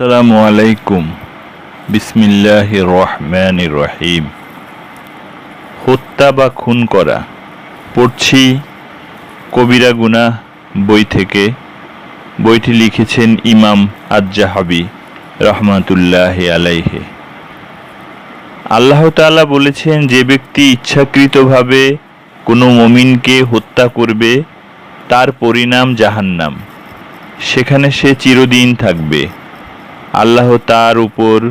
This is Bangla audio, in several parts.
আসসালামু আলাইকুম। বিসমিল্লাহ রহমান রহিম। হত্যা বা খুন করা। পড়ছি কবিরা গুনা বই থেকে। বইটি লিখেছেন ইমাম আজ্জাহাবি রহমাতুল্লাহ আলাইহে। আল্লাহ তাআলা বলেছেন, যে ব্যক্তি ইচ্ছাকৃতভাবে কোনো মমিনকে হত্যা করবে, তার পরিণাম জাহান্নাম। সেখানে সে চিরদিন থাকবে। আল্লাহ তার উপর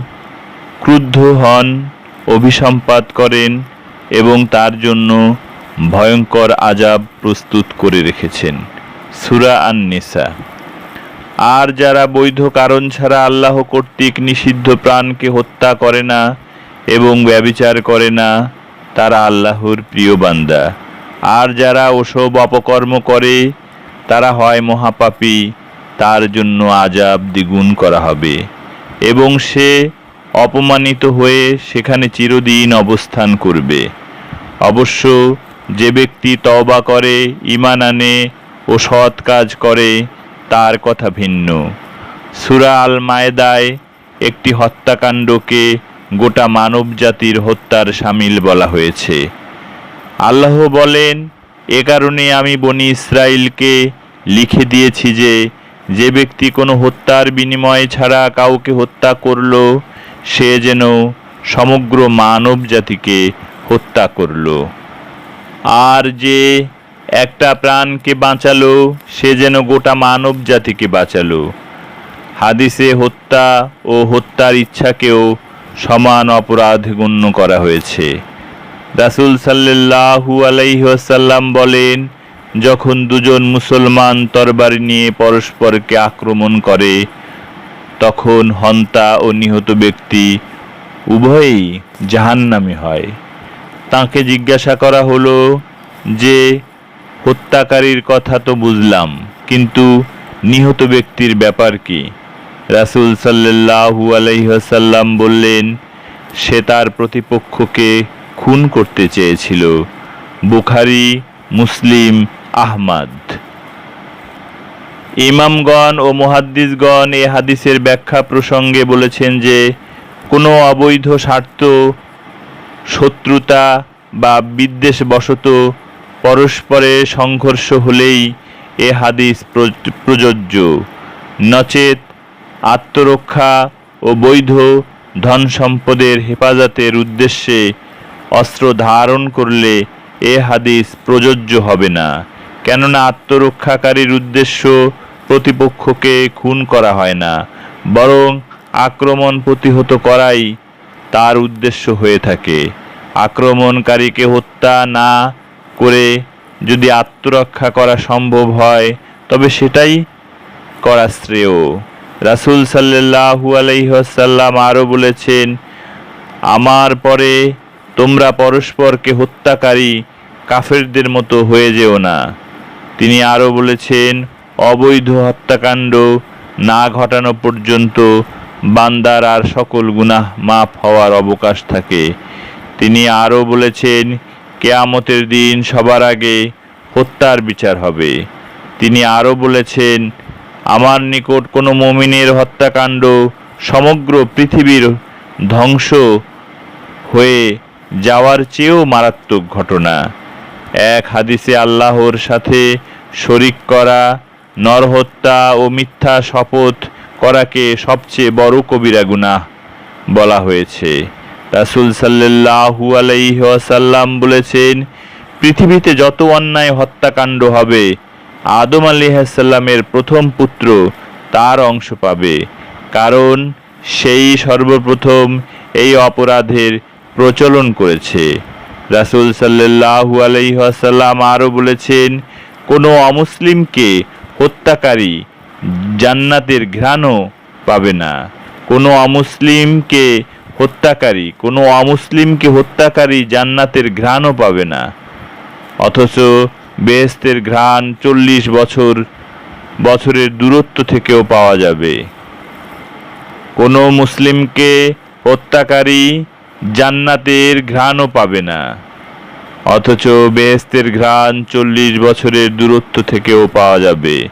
ক্রুদ্ধ হন, অভিসম্পাত করেন এবং তার জন্য ভয়ঙ্কর আজাব প্রস্তুত করে রেখেছেন। সুরা আন নিসা আর যারা বৈধ কারণ ছাড়া আল্লাহ কর্তৃক নিষিদ্ধ প্রাণকে হত্যা করে না এবং ব্যবিচার করে না, তারা আল্লাহর প্রিয় বান্দা। আর যারা ওসব অপকর্ম করে, তারা হয় মহাপাপী। তার জন্য আজাব দ্বিগুণ করা হবে। এবং সে অপমানিত হয়ে সেখানে চিরদিন অবস্থান করবে। অবশ্য যে ব্যক্তি তওবা করে ইমান আনে ও সৎ কাজ করে, তার কথা ভিন্ন। সুরা আল মায়েদায় একটি হত্যাকাণ্ডকে গোটা মানব জাতির হত্যার সামিল বলা হয়েছে। আল্লাহ বলেন, এ কারণে আমি বনি ইসরায়েলকে লিখে দিয়েছি যে যে ব্যক্তি কোনো হত্যার বিনিময় ছাড়া কাউকে হত্যা করল, সে যেন সমগ্র মানব জাতিকে হত্যা করল। আর যে একটা প্রাণকে বাঁচালো, সে যেন গোটা মানব জাতিকে বাঁচালো। হাদিসে হত্যা ও হত্যার ইচ্ছাকেও সমান অপরাধ গণ্য করা হয়েছে। রাসুল সাল্লাহু আলাইসাল্লাম বলেন যখন দুজন মুসলমান তরবারি নিয়ে পরস্পরকে আক্রমণ করে, তখন হন্তা ও নিহত ব্যক্তি উভয়ই জাহান্নামী হয়। তাকে জিজ্ঞাসা করা হলো যে, হত্যাকারীর কথা তো বুঝলাম, কিন্তু নিহত ব্যক্তির ব্যাপার কি? রাসুল সাল্লাহু আলাইসাল্লাম বললেন, সে তার প্রতিপক্ষকে খুন করতে চেয়েছিল। বুখারি, মুসলিম আহমাদ। ইমামগণ ও মুহাদ্দিসগণ এ হাদিসের ব্যাখ্যা প্রসঙ্গে বলেছেন যে, কোনো অবৈধ স্বার্থ, শত্রুতা বা বিদ্বেষবশত পরস্পরে সংঘর্ষ হলেই এ হাদিস প্রযোজ্য। নচেত আত্মরক্ষা ও বৈধ ধন সম্পদের হেফাজতের উদ্দেশ্যে অস্ত্র ধারণ করলে এ হাদিস প্রযোজ্য হবে না। কেননা আত্মরক্ষাকারীর উদ্দেশ্য প্রতিপক্ষকে খুন করা হয় না, বরং আক্রমণ প্রতিহত করাই তার উদ্দেশ্য হয়ে থাকে। আক্রমণকারীকে হত্যা না করে যদি আত্মরক্ষা করা সম্ভব হয়, তবে সেটাই করা শ্রেয়। রাসুল সাল্লাহু আলাইসাল্লাম আরও বলেছেন, আমার পরে তোমরা পরস্পরকে হত্যাকারী কাফেরদের মতো হয়ে যেও না। তিনি আরও বলেছেন, অবৈধ হত্যাকাণ্ড না ঘটানো পর্যন্ত বান্দার আর সকল গুনাহ মাফ হওয়ার অবকাশ থাকে। তিনি আরও বলেছেন, কেয়ামতের দিন সবার আগে হত্যার বিচার হবে। তিনি আরও বলেছেন, আমার নিকট কোনো মমিনের হত্যাকাণ্ড সমগ্র পৃথিবীর ধ্বংস হয়ে যাওয়ার চেয়েও মারাত্মক ঘটনা। এক হাদিসে আল্লাহর সাথে শরিক করা, নরহত্যা ও মিথ্যা শপথ করাকে সবচেয়ে বড় কবিরা গুনাহ বলা হয়েছে। রাসুল সাল্লাহু আলাইসাল্লাম বলেছেন, পৃথিবীতে যত অন্যায় হত্যাকাণ্ড হবে, আদম আলিহাসাল্লামের প্রথম পুত্র তার অংশ পাবে। কারণ সেই সর্বপ্রথম এই অপরাধের প্রচলন করেছে। রাসুল সাল্লাহু আলাইসাল্লাম আরও বলেছেন, কোনো অমুসলিমকে হত্যাকারী জান্নাতের ঘ্রাণও পাবে না। কোনো অমুসলিমকে হত্যাকারী, কোনো অমুসলিমকে হত্যাকারী জান্নাতের ঘ্রাণও পাবে না। অথচ বেহেস্তের ঘ্রাণ চল্লিশ বছর, বছরের দূরত্ব থেকেও পাওয়া যাবে। কোনো মুসলিমকে হত্যাকারী জান্নাতের ঘ্রাণও পাবে না। অথচ বেহেস্তের ঘ্রাণ চল্লিশ বছরের দূরত্ব থেকেও পাওয়া যাবে।